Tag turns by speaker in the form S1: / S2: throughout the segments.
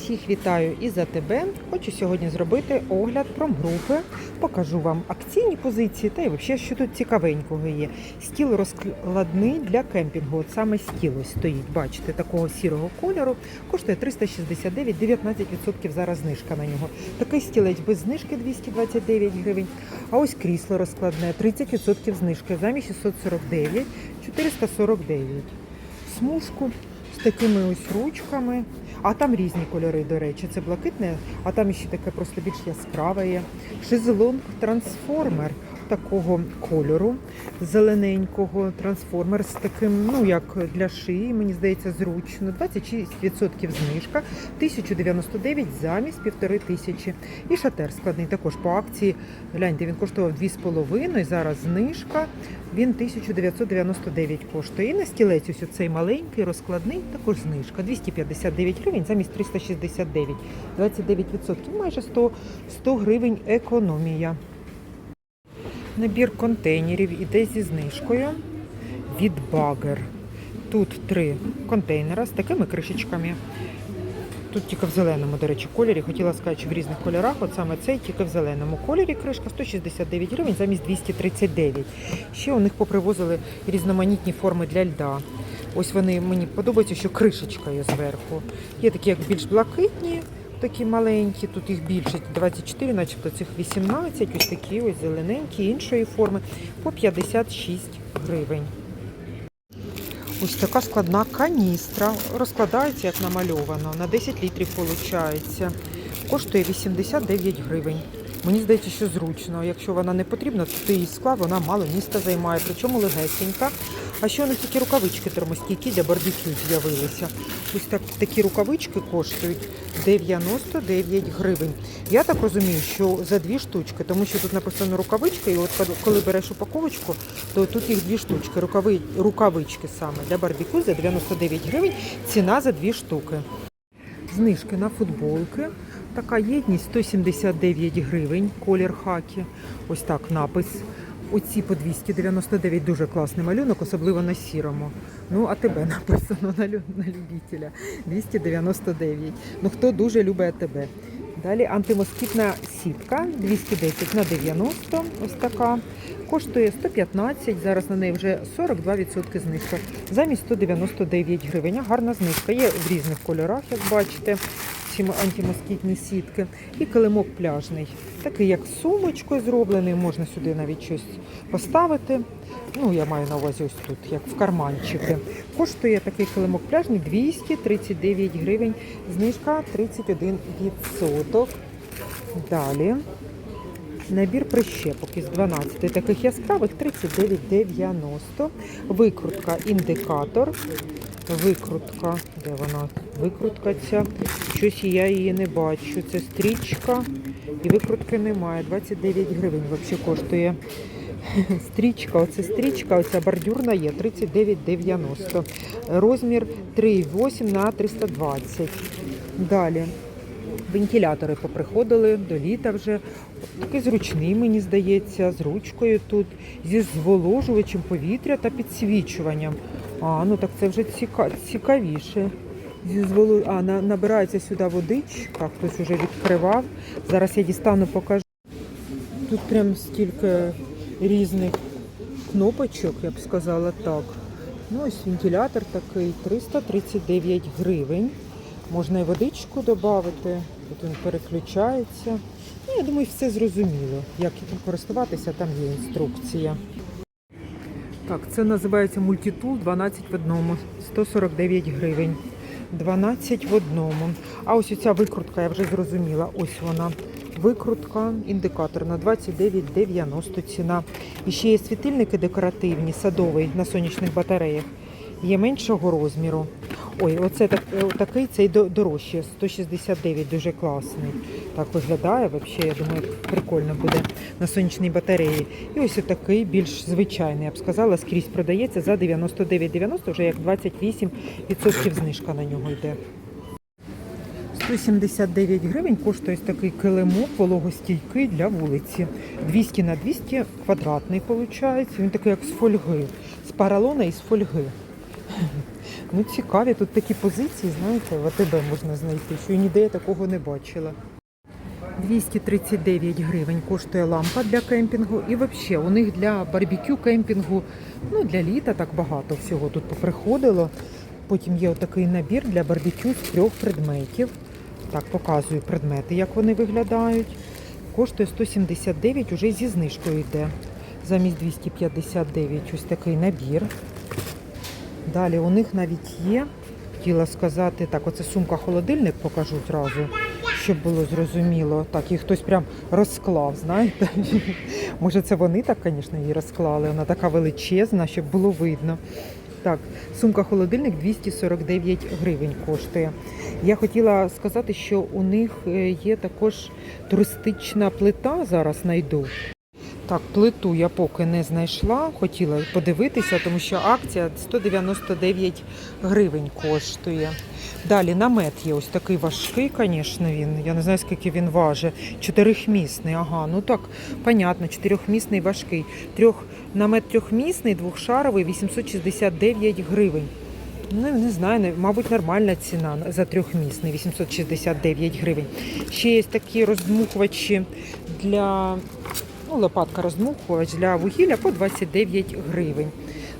S1: Всіх вітаю із АТБ. Хочу сьогодні зробити огляд промгрупи. Покажу вам акційні позиції та й взагалі, що тут цікавенького є. Стіл розкладний для кемпінгу. От саме стіл ось стоїть, бачите, такого сірого кольору. Коштує 369, 19% зараз знижка на нього. Такий стілець без знижки 229 гривень. А ось крісло розкладне, 30% знижки замість 649, 449. Смужку з такими ось ручками. А там різні кольори, до речі, це блакитне, а там ще таке просто більш яскраве є. Шезлонг трансформер такого кольору, зелененького трансформер з таким, ну як для шиї, мені здається, зручно. 26% знижка, 1099 замість півтори тисячі. І шатер складний також по акції. Гляньте, він коштував 2,5, зараз знижка. Він 1999 коштує. І на стілець ось цей маленький, розкладний, також знижка. 259 гривень замість 369. 29%, майже 100, 100 гривень економія. Набір контейнерів іде зі знижкою від Bagger. Тут три контейнера з такими кришечками. Тут тільки в зеленому, до речі, кольорі. Хотіла сказати, що в різних кольорах, от саме цей тільки в зеленому кольорі кришка 169 гривень замість 239. Ще у них попривозили різноманітні форми для льда. Ось вони мені подобаються, що кришечкою зверху. Є такі, як більш блакитні, такі маленькі, тут їх більше 24, начебто цих 18, ось такі ось зелененькі, іншої форми по 56 гривень. Ось така складна каністра. Розкладається, як намальовано. На 10 літрів виходить. Коштує 89 гривень. Мені здається, що зручно. Якщо вона не потрібна, то ти її склав, вона мало міста займає, причому легесенька. А ще них такі рукавички термостійкі для барбекю з'явилися. Ось так, такі рукавички коштують 99 гривень. Я так розумію, що за дві штучки, тому що тут написано рукавички, і от коли береш упаковочку, то тут їх дві штучки, рукави, рукавички саме для барбекю за 99 гривень, ціна за дві штуки. Знижки на футболки. Така єдність 179 гривень, колір хакі. Ось так напис. Оці по 299 дуже класний малюнок, особливо на сірому. Ну, а тебе написано на, на любителя. 299. Ну хто дуже любить АТБ. Далі антимоскітна сітка 210 на 90. Ось така. Коштує 115, зараз на неї вже 42% знижка. Замість 199 гривень. Гарна знижка. Є в різних кольорах, як бачите, ці антимоскітні сітки. І килимок пляжний. Такий, як сумочкою зроблений, можна сюди навіть щось поставити. Ну, я маю на увазі ось тут, як в карманчики. Коштує такий килимок пляжний 239 гривень. Знижка 31%. Далі. Набір прищепок із 12 таких яскравих 39,90. Викрутка індикатор. Викрутка. Де вона? Викрутка ця. Щось я її не бачу. Це стрічка. І викрутки немає. 29 гривень взагалі коштує. Стрічка, оце стрічка, оця бордюрна є 39,90. Розмір 3,8 на 320. Далі. Вентилятори поприходили до літа вже. Такий зручний, мені здається, з ручкою тут, зі зволожувачем повітря та підсвічуванням. А, ну так це вже ціка... цікавіше. Зі. А, на... набирається сюди водичка, хтось вже відкривав. Зараз я дістану, покажу. Тут прям стільки різних кнопочок, я б сказала так. Ну, ось вентилятор такий 339 гривень. Можна і водичку додати, тут він переключається. Ну, я думаю, все зрозуміло. Як користуватися, там є інструкція. Так, це називається мультитул 12 в одному, 149 гривень. 12 в одному. А ось оця викрутка, я вже зрозуміла. Ось вона. Викрутка, індикатор на 29,90 ціна. І ще є світильники декоративні, садовий на сонячних батареях. Є меншого розміру. Ой, оце так, е, такий цей до- дорожче, 169, дуже класний. Так виглядає, взагалі, я думаю, прикольно буде на сонячній батареї. І ось такий більш звичайний, я б сказала, скрізь продається за 99,90, вже як 28% знижка на нього йде. 179 гривень коштує ось такий килимок вологостійкий для вулиці. 200 на 200 квадратний виходить. Він такий як з фольги, з паралона і з фольги. Ну, цікаві, тут такі позиції, знаєте, в АТБ можна знайти, що я ніде я такого не бачила. 239 гривень коштує лампа для кемпінгу. І взагалі у них для барбекю кемпінгу, ну для літа так багато всього тут поприходило. Потім є отакий набір для барбекю з трьох предметів. Так, показую предмети, як вони виглядають. Коштує 179, уже зі знижкою йде. Замість 259 ось такий набір. Далі у них навіть є, хотіла сказати, так, оце сумка-холодильник покажу зразу, щоб було зрозуміло. Так, її хтось прям розклав, знаєте. Може, це вони так, звісно, її розклали. Вона така величезна, щоб було видно. Так, сумка-холодильник 249 гривень коштує. Я хотіла сказати, що у них е, є також туристична плита, зараз знайду. Так, плиту я поки не знайшла, хотіла подивитися, тому що акція 199 гривень коштує. Далі намет є ось такий важкий, звісно, він. Я не знаю, скільки він важить. Чотирихмісний, ага, ну так, понятно, чотирьохмісний важкий. Трьох, намет трьохмісний, двохшаровий, 869 гривень. Ну, не знаю, мабуть, нормальна ціна за трьохмісний, 869 гривень. Ще є такі роздмухувачі для лопатка роздмухувач для вугілля по 29 гривень.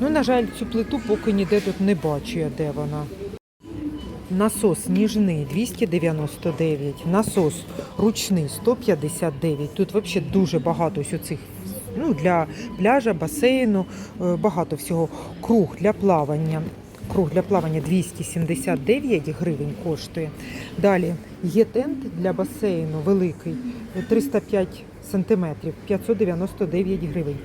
S1: Ну, на жаль, цю плиту поки ніде тут не бачу я, де вона. Насос ніжний 299, насос ручний 159. Тут взагалі дуже багато ось оцих ну, для пляжа, басейну, е, багато всього. Круг для плавання. Круг для плавання 279 гривень коштує. Далі є тент для басейну великий 305 сантиметрів 599 гривень.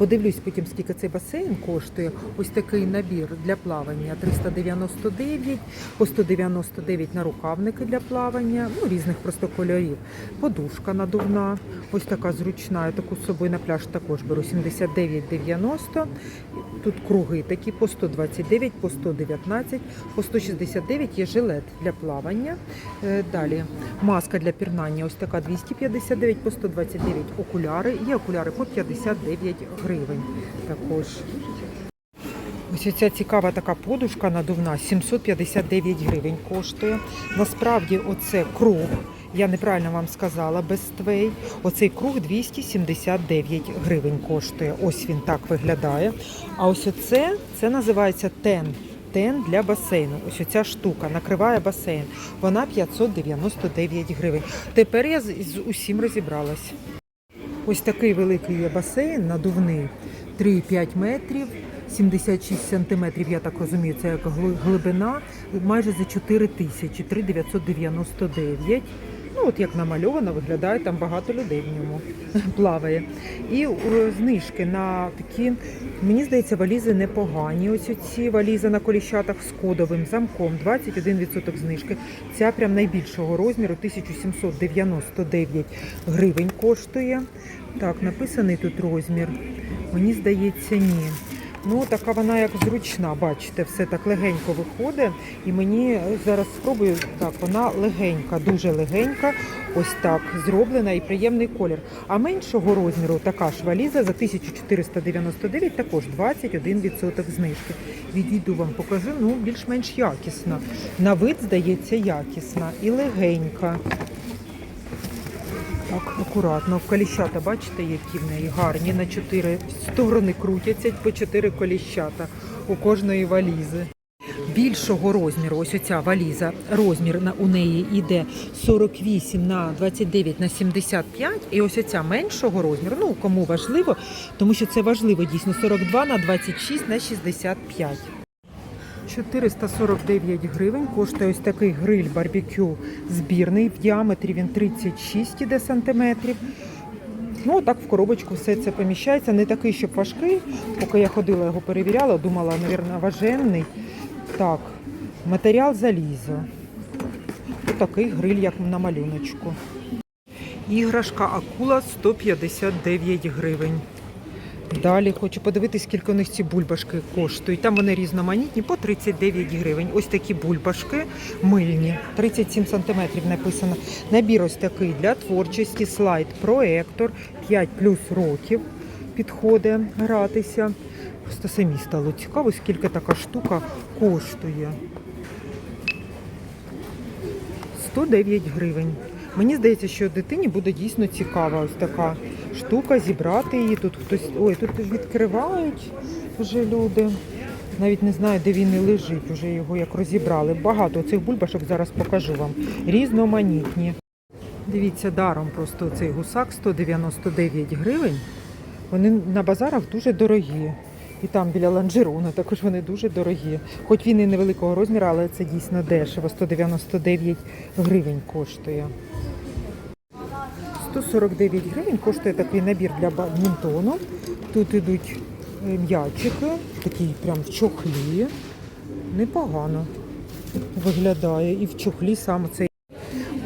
S1: Подивлюсь потім, скільки цей басейн коштує. Ось такий набір для плавання 399, по 199 на рукавники для плавання, ну різних просто кольорів. Подушка надувна, ось така зручна. Я таку з собою на пляж також беру 79,90. Тут круги такі по 129, по 119, по 169 є жилет для плавання. Е, Далі маска для пірнання, ось така 259, по 129 окуляри. Є окуляри по 59 гривень також. Ось ця цікава така подушка надувна 759 гривень коштує. Насправді оце круг. Я неправильно вам сказала, без твей. Оцей круг 279 гривень коштує. Ось він так виглядає. А ось оце, це називається тен. Тен для басейну. Ось оця штука накриває басейн. Вона 599 гривень. Тепер я з усім розібралась. Ось такий великий є басейн надувний 3,5 метрів. 76 сантиметрів, я так розумію, це як гли- глибина, майже за 4 тисячі, 3,999. Ну, от як намальовано, виглядає, там багато людей в ньому плаває. І е, знижки на такі, мені здається, валізи непогані. Ось ці валізи на коліщатах з кодовим замком, 21% знижки. Ця прям найбільшого розміру, 1799 гривень коштує. Так, написаний тут розмір. Мені здається, ні. Ну, така вона як зручна, бачите, все так легенько виходить. І мені зараз спробую, так, вона легенька, дуже легенька, ось так зроблена і приємний колір. А меншого розміру така ж валіза за 1499, також 21% знижки. Відійду вам покажу, ну, більш-менш якісна. На вид, здається, якісна і легенька. Так, акуратно. Коліщата, бачите, які в неї гарні. На чотири сторони крутяться по чотири коліщата у кожної валізи. Більшого розміру, ось оця валіза, розмір на, у неї йде 48 на 29 на 75. І ось оця меншого розміру, ну кому важливо, тому що це важливо дійсно 42 на 26 на 65. 449 гривень коштує ось такий гриль барбекю збірний. В діаметрі він 36 іде сантиметрів. Ну, так в коробочку все це поміщається. Не такий, щоб важкий. Поки я ходила, його перевіряла, думала, мабуть, важенний. Так, матеріал залізо. Ось такий гриль, як на малюночку. Іграшка акула 159 гривень. Далі хочу подивитись, скільки у них ці бульбашки коштують. Там вони різноманітні по 39 гривень. Ось такі бульбашки мильні, 37 сантиметрів написано. Набір ось такий для творчості, слайд, проектор, 5 плюс років підходить гратися. Просто самі стало цікаво, скільки така штука коштує. 109 гривень. Мені здається, що дитині буде дійсно цікава ось така штука, зібрати її. Тут хтось. Ой, тут відкривають вже люди. Навіть не знаю, де він і лежить, вже його як розібрали. Багато цих бульбашок зараз покажу вам. Різноманітні. Дивіться, даром просто цей гусак 199 гривень. Вони на базарах дуже дорогі. І там біля ланжерона також вони дуже дорогі. Хоч він і невеликого розміру, але це дійсно дешево. 199 гривень коштує. 149 гривень коштує такий набір для бадмінтону. Тут ідуть е, м'ячики, такі прям в чохлі. Непогано виглядає. І в чохлі саме цей.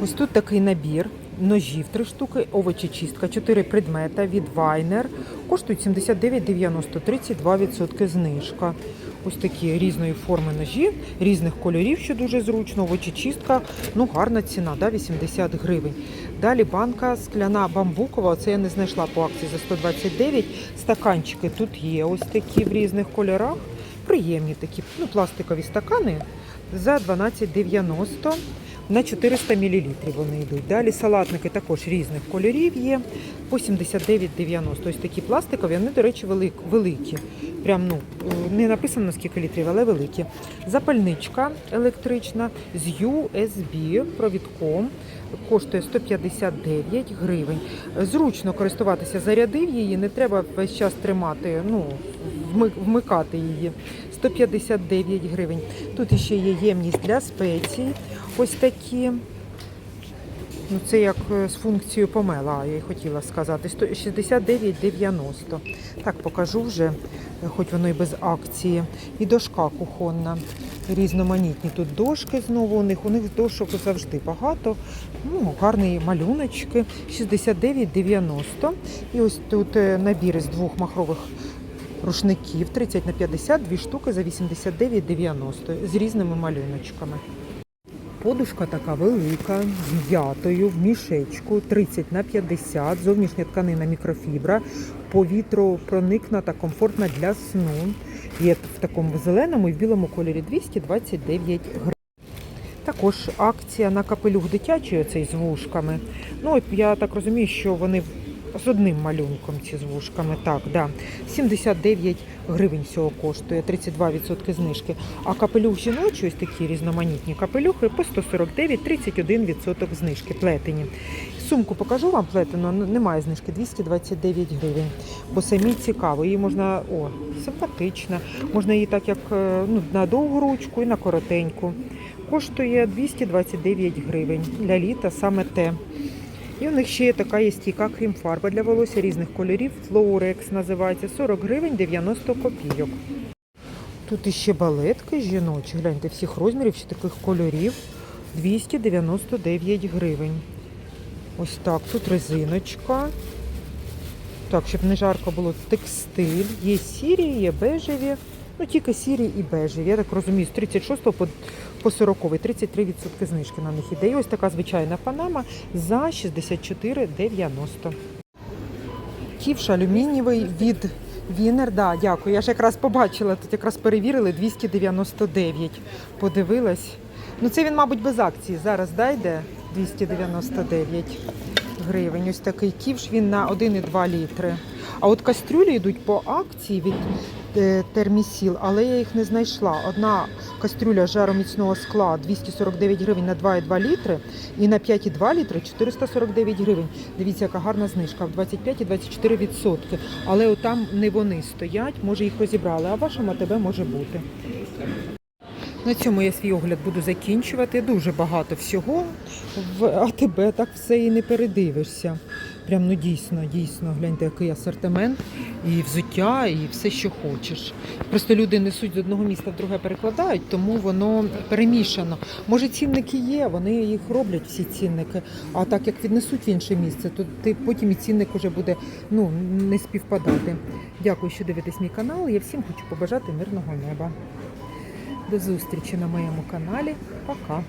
S1: Ось тут такий набір. Ножів три штуки, овочечистка, 4 предмета від Вайнер. Коштують 79,90, 32% знижка. Ось такі різної форми ножі, різних кольорів, що дуже зручно. Овочечистка, ну гарна ціна, да, 80 гривень. Далі банка скляна бамбукова, це я не знайшла по акції за 129. Стаканчики тут є ось такі в різних кольорах. Приємні такі, ну, пластикові стакани за 12,90 на 400 мл вони йдуть. Далі салатники також різних кольорів є по 79,90. Ось такі пластикові, вони, до речі, велик- великі. Прям ну, не написано скільки літрів, але великі. Запальничка електрична з USB провідком. Коштує 159 гривень. Зручно користуватися, зарядив її, не треба весь час тримати, ну, вмикати її. 159 гривень. Тут ще є ємність для спецій. Ось такі. Ну, це як е, з функцією помела, я й хотіла сказати. 100 69,90. Так, покажу вже, е, хоч воно і без акції. І дошка кухонна. Різноманітні тут дошки знову у них. У них дошок завжди багато. Ну, гарні малюночки. 69,90. І ось тут е, набір із двох махрових рушників 30 на 50, дві штуки за 89,90 з різними малюночками. Подушка така велика, з м'ятою, в мішечку, 30 на 50, зовнішня тканина мікрофібра, повітропроникна та комфортна для сну. Є в такому зеленому і в білому кольорі 229 гривень. Також акція на капелюх дитячий, оцей з вушками. Ну, я так розумію, що вони з одним малюнком ці з вушками. Так, да. 79 гривень всього коштує, 32% знижки. А капелюх жіночий, ось такі різноманітні капелюхи по 149, 31% знижки, плетені. Сумку покажу вам плетену, немає знижки, 229 гривень. Бо самі цікаво, її можна, о, симпатична. Можна її так як е, ну, на довгу ручку і на коротеньку. Коштує 229 гривень. Для літа саме те. І у них ще є така є стійка крім-фарба для волосся різних кольорів. Fluorex називається 40 гривень 90 копійок. Тут іще балетки жіночі, гляньте, всіх розмірів, ще таких кольорів. 299 гривень. Ось так, тут резиночка. Так, щоб не жарко було текстиль. Є сірі, є бежеві. Ну, тільки сірі і бежеві. Я так розумію, з 36 по, по 40, 33% знижки на них іде. І ось така звичайна панама за 64,90. Ківш алюмінієвий від Вінер, да, дякую. Я ж якраз побачила, тут якраз перевірили 299. Подивилась. Ну це він, мабуть, без акції. Зараз дайде 299 гривень. Ось такий ківш, він на 1,2 літри. А от кастрюлі йдуть по акції від е, термісіл, але я їх не знайшла. Одна кастрюля жароміцного скла 249 гривень на 2,2 літри і на 5,2 літри 449 гривень. Дивіться, яка гарна знижка в 25 і 24 відсотки. Але от там не вони стоять, може їх розібрали, а вашому АТБ може бути. На цьому я свій огляд буду закінчувати. Дуже багато всього в АТБ, так все і не передивишся. Прям ну дійсно, дійсно, гляньте, який асортимент, і взуття, і все, що хочеш. Просто люди несуть з одного міста в друге перекладають, тому воно перемішано. Може, цінники є, вони їх роблять, всі цінники. А так як віднесуть в інше місце, то ти потім і цінник уже буде ну, не співпадати. Дякую, що дивитесь мій канал. Я всім хочу побажати мирного неба. До зустрічі на моєму каналі. Пока.